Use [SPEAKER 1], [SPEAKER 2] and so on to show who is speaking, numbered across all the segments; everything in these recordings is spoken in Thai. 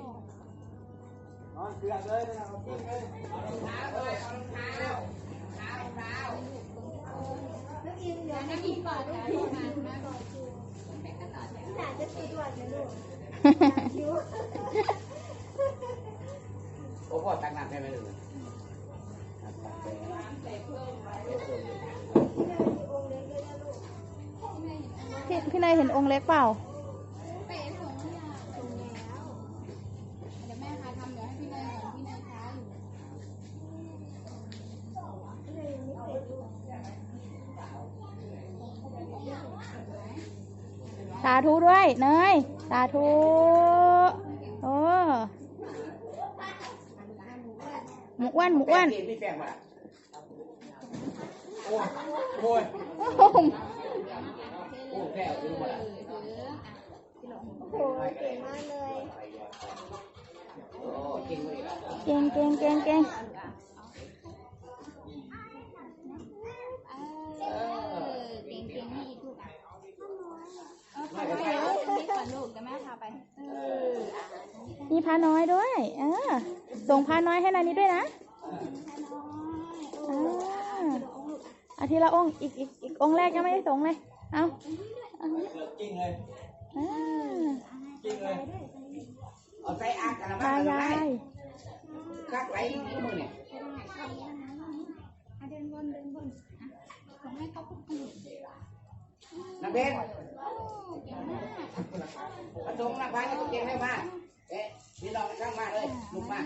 [SPEAKER 1] นอนเสือเลยนะครัเอนเอารองเท้าเลย
[SPEAKER 2] เอารอ
[SPEAKER 1] งเท้ารอง
[SPEAKER 3] เท้ารองเท้า
[SPEAKER 2] นักอินเดี๋ยว
[SPEAKER 3] นักอินก่อนนักอินมาก่อน
[SPEAKER 2] หนจะตัดวันนะลูกคิ้ว
[SPEAKER 1] โอ้พ่อตั้งนานได้ไหมลูก
[SPEAKER 4] พี่นายเห็นองค์เล็กเปล่า
[SPEAKER 3] สา
[SPEAKER 4] ธุด้วยเนยสาธุโอ้หมูอ้วนหมูอ้วน
[SPEAKER 1] พี่แป้งมาโอ้ยโอ้ย
[SPEAKER 4] โอ้โห
[SPEAKER 1] โอ้แก้วดูมา
[SPEAKER 2] โอ้โหเก่งมากเลย
[SPEAKER 1] เก่
[SPEAKER 4] งเก่งเก่งเก่งา
[SPEAKER 3] ไปเอออะ
[SPEAKER 4] มีพาน้อยด้วย เออ ส่งพาน้อยให้นานี้ด้วยนะ
[SPEAKER 3] แม่น้อย
[SPEAKER 4] อ่าอาทีละองค์อีกอีกอีกองค์แรกยังไม่ได้ส่งเลย เอาเอา
[SPEAKER 1] จริงเลย
[SPEAKER 4] อ่า
[SPEAKER 1] จริงเลยเอาใส่อากกันละ
[SPEAKER 4] ตา
[SPEAKER 1] บ้าง
[SPEAKER 4] ยาย
[SPEAKER 1] กักไหลมือเนี่ย
[SPEAKER 3] อะเดินวนเดินวนอะส่งให้เขาพูดคุย
[SPEAKER 1] น้ำเพชร
[SPEAKER 3] โอ้เก่งมาก
[SPEAKER 1] ผสมน้ำพายกับเกงให้มาเอ๊ะพี่น้องข้างมาเลยลุกมา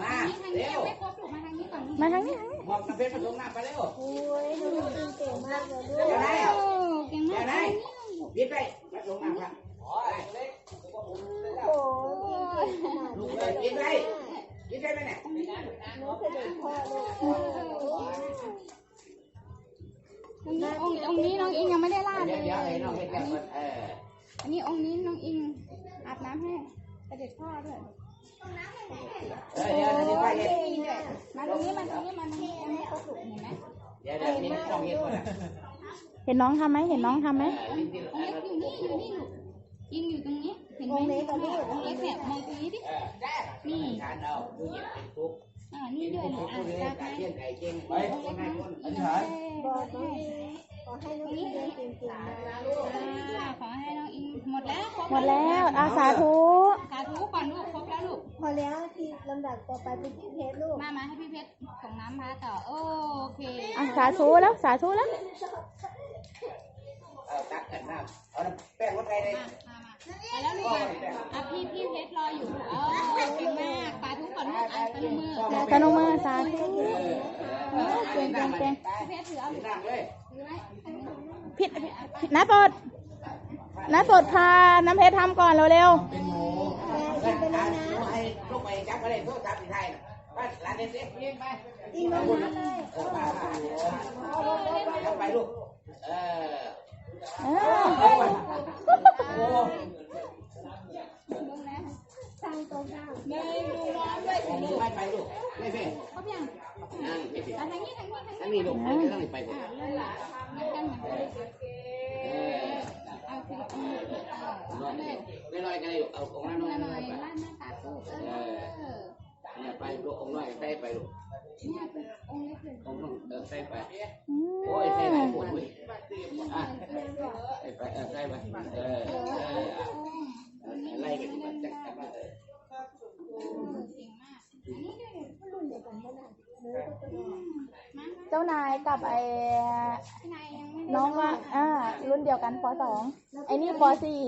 [SPEAKER 1] มา
[SPEAKER 3] ทางนี้
[SPEAKER 1] เร็
[SPEAKER 3] ยัง
[SPEAKER 1] ว
[SPEAKER 3] ไม่ครบลูกมาทางนี้ก่อน
[SPEAKER 4] มาทางนี้ทางนี้
[SPEAKER 1] บอกน้ำเพชรผสมน้ำไปเร็ว
[SPEAKER 2] โอ้ยหนูอินเก่งมากเลยลูก
[SPEAKER 1] เดี๋ยวไหน
[SPEAKER 3] โอ้เก่ง
[SPEAKER 1] เดี๋
[SPEAKER 3] มายก
[SPEAKER 1] วไหนยิดไปผสมน้ำครับ
[SPEAKER 2] โอ้ยอินเก่งขนาด
[SPEAKER 1] ลูก
[SPEAKER 2] นี้
[SPEAKER 1] เล
[SPEAKER 2] เลยย
[SPEAKER 1] ยิดไปยิดไปไหมเนี่ย
[SPEAKER 2] หนูเสด็จพ่อลูก
[SPEAKER 3] ตรงนี้องค์องค์นี้น้องอิงยังไม่ได้ลาดเล
[SPEAKER 1] เดี๋ยวยเดี๋ยวให้น้องเพชรแล้วเออ
[SPEAKER 3] อันนี้องค์นี้น้องอิงอาบน้ำให้เสด็จพ่อด้วย
[SPEAKER 1] เออเดี๋ยวเดี๋ยวไปเย็ด
[SPEAKER 3] มาตรงนี้มาตรงนี้มาตรงนี้ยังไม่ครบลูกเห็นไหม
[SPEAKER 1] เดี๋ยวเดี๋ยวพี่น้องเย็ดก่อนนะ
[SPEAKER 4] เห็นน้องทำไหมเห็นน้องทำไหม
[SPEAKER 1] ลิ้นที่
[SPEAKER 3] องค์เล็กอยู่นี่อยู่นี่ลูกอิงอยู่ตรงนี้เห็นไหมองค์เล็กเนี่ยมองตรงนี้ดิ
[SPEAKER 1] เออได้นี่ ทานเอาดูเย็ดเป็นทุก
[SPEAKER 3] อ่านี่ด้วยนะ
[SPEAKER 1] ก
[SPEAKER 3] อะ
[SPEAKER 1] ทุก
[SPEAKER 3] ตา
[SPEAKER 1] ไก่
[SPEAKER 3] ไป
[SPEAKER 1] ไก่เก่งไปน้
[SPEAKER 3] อธิษฐาน
[SPEAKER 2] บอกน้องอิงขอให้น้องอิงเรียนเก่งๆนะลูก
[SPEAKER 3] ขอให้น้องอิงหมดแล้วครบ
[SPEAKER 4] หมดแล้วอาสาธุ
[SPEAKER 3] สาธุก่อนลูกครบแล้วลูก
[SPEAKER 2] พอแล้วที่ลำดับต่อไปเป็นพี่เพชรลูก
[SPEAKER 3] มามาให้พี่เพชรส่งน้ำพระต่อ โอเค
[SPEAKER 4] อาสาธุแล้วสาธุแล้ว
[SPEAKER 1] เอาตักกันน้ำเอาน้ำแป้งคนไทยเลย
[SPEAKER 3] มามามาไปแล้วลูกมาอะพี่พี่เพชรรออยู่ เออเก่งมากสาธุก่อนลูกอะตะลุ มือ
[SPEAKER 4] ตนมมือสาธุ
[SPEAKER 1] เออเก่งเก่งเก่ง
[SPEAKER 3] พี่เพชรถือเอาลูก
[SPEAKER 1] น้ำเลย
[SPEAKER 3] ถือไว้อันนี้
[SPEAKER 4] ผิดผิดน้าสดน้าสดพาน้ำเพชรทำก่อนเร็ว
[SPEAKER 1] เป็นห ลูกไม่เป็
[SPEAKER 3] นครบยัง
[SPEAKER 1] นั่งไม่เป็น
[SPEAKER 3] อะทางนี้ทางนี้ทาง
[SPEAKER 1] ทั้ง
[SPEAKER 3] นี้
[SPEAKER 1] นี้ลูกไม่ต้องไปผม
[SPEAKER 3] อะเลยล่ะเหมือนกันเหมือนกัน
[SPEAKER 1] เออ
[SPEAKER 3] เอาทีละองค์เออเอาเลย
[SPEAKER 1] ไม่ลอยกันเลยลูกเอาองค์นั้นอง
[SPEAKER 3] ละ
[SPEAKER 1] ค์
[SPEAKER 3] หน่
[SPEAKER 1] นั้
[SPEAKER 3] อย
[SPEAKER 1] นไป
[SPEAKER 3] ลาดหน้าตาตู้เออ
[SPEAKER 1] เนี่ยไปลูกองค์น้อยใส่ไปลูก
[SPEAKER 3] เนี่ยองค์เล็กเลย
[SPEAKER 1] องค์น้อยเออใส่ไป
[SPEAKER 4] อื
[SPEAKER 1] โอ้ยใส่หลาย
[SPEAKER 4] ม
[SPEAKER 1] ปวดเว้ยอะใส่ไปเออใส่ไปเออเออไล่กันมาจากกันมาเออ
[SPEAKER 3] เก่งมากอันนี้ด้วย
[SPEAKER 2] รุ่นเดียวกันขนาดหนูก็จะบอก
[SPEAKER 3] มา
[SPEAKER 4] เจ้านายกับไอ้
[SPEAKER 3] น้
[SPEAKER 4] องว่าอ่า รุ่นเดียวกันปสองไอ้นี่ปสี่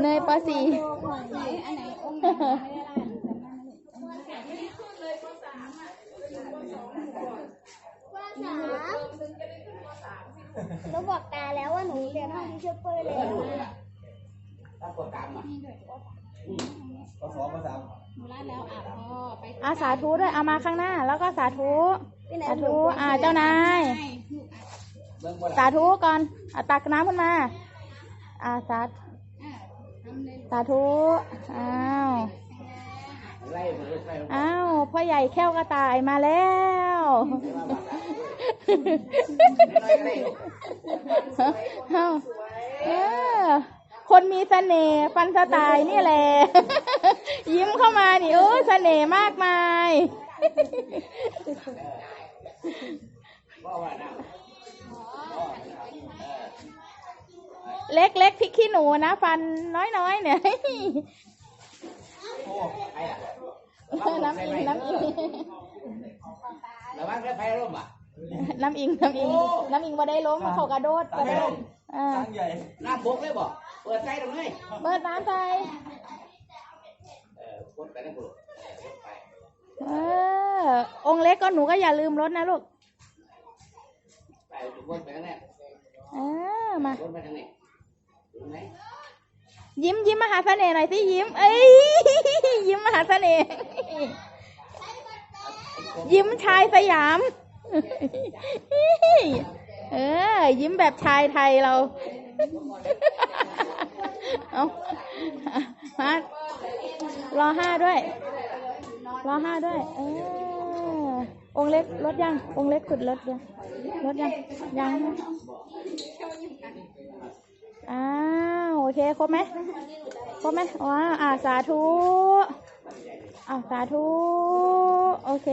[SPEAKER 4] เนยปสี่
[SPEAKER 3] หนอันไหนองค์ไหนไม่ได้ล่าจำได้ไหมลูกองค์ไหนที่
[SPEAKER 2] ว่าสามหนูบอกตาแล้วว่าหนูเรียนห้องที่ช่วยเปิ้ล
[SPEAKER 1] เอ
[SPEAKER 2] แล้
[SPEAKER 1] อ
[SPEAKER 2] ว
[SPEAKER 1] ลูกถ้ากดตามอะก็สองก็สาม
[SPEAKER 3] หนูลาดแล้วอะพ่อไป
[SPEAKER 4] อาสาธุด้วยเอามาข้างหน้า แล้วก็สาธุ
[SPEAKER 2] พี่ไหน
[SPEAKER 4] สาธุอ่าเจ้านาย
[SPEAKER 3] ให้ลูกอะ
[SPEAKER 1] เบื้องบน
[SPEAKER 4] สาธุก่อนอาตักน้ำขึ้นมาอาสา
[SPEAKER 3] อะทำเลย
[SPEAKER 4] สาธุอ้าว
[SPEAKER 1] ไล่มันไล่ลง
[SPEAKER 4] อ้าวพ่อใหญ่แค้วกระต่ายมาแล้ว
[SPEAKER 1] ไล่ลูก
[SPEAKER 4] อ้าวเออคคนมีเสน่ห์ฟันสไตล์นี่แหละ ยิ้มเข้ามานี่โอ้ยเสน่ห์มากมาย
[SPEAKER 1] พ่อว่านะ
[SPEAKER 4] เล็กเล็กพริกขี้หนูนะ ฟันน้อยน้อยๆเนี่ย
[SPEAKER 1] โอ้ไอ้อะ
[SPEAKER 4] น้ำอิงน้ำอิง
[SPEAKER 1] ระวังได้ไฟร่มอะ
[SPEAKER 4] น้ำอิงน้ำอิงน้ำอิงมาได้ล้มเขากระโดดกระโดดเออ
[SPEAKER 5] ตั้งใหญ่
[SPEAKER 1] น้ำบกเลยบ่เปิดใจตรงนี้
[SPEAKER 4] เปิดน้ำใจ
[SPEAKER 1] เออกดไปนะคุณกดไป
[SPEAKER 4] เออ องค์เล็กก็หนูก็อย่าลืมรถนะลูก
[SPEAKER 1] ไปกดไปทางนี้
[SPEAKER 4] เออมา
[SPEAKER 1] กดไปทางนี้เห็นไหม
[SPEAKER 4] ยิ้มยิ้มมหาเสน่ห์หน่อยสิยิ้ม เอ้ยยิ้มมหาเสน่ห์ยิ้มชายสยาม เออ ยิ้มแบบชายไทยเรา เอามารอห้าด้วย รอห้าด้วย เออองเล็กลดยัง องเล็กขุดลดยังลดยัง ยัง อ้าว โอเค ครบไหมครบไหมว้าวอ่าสาธุอ้าวสาธุ โอเค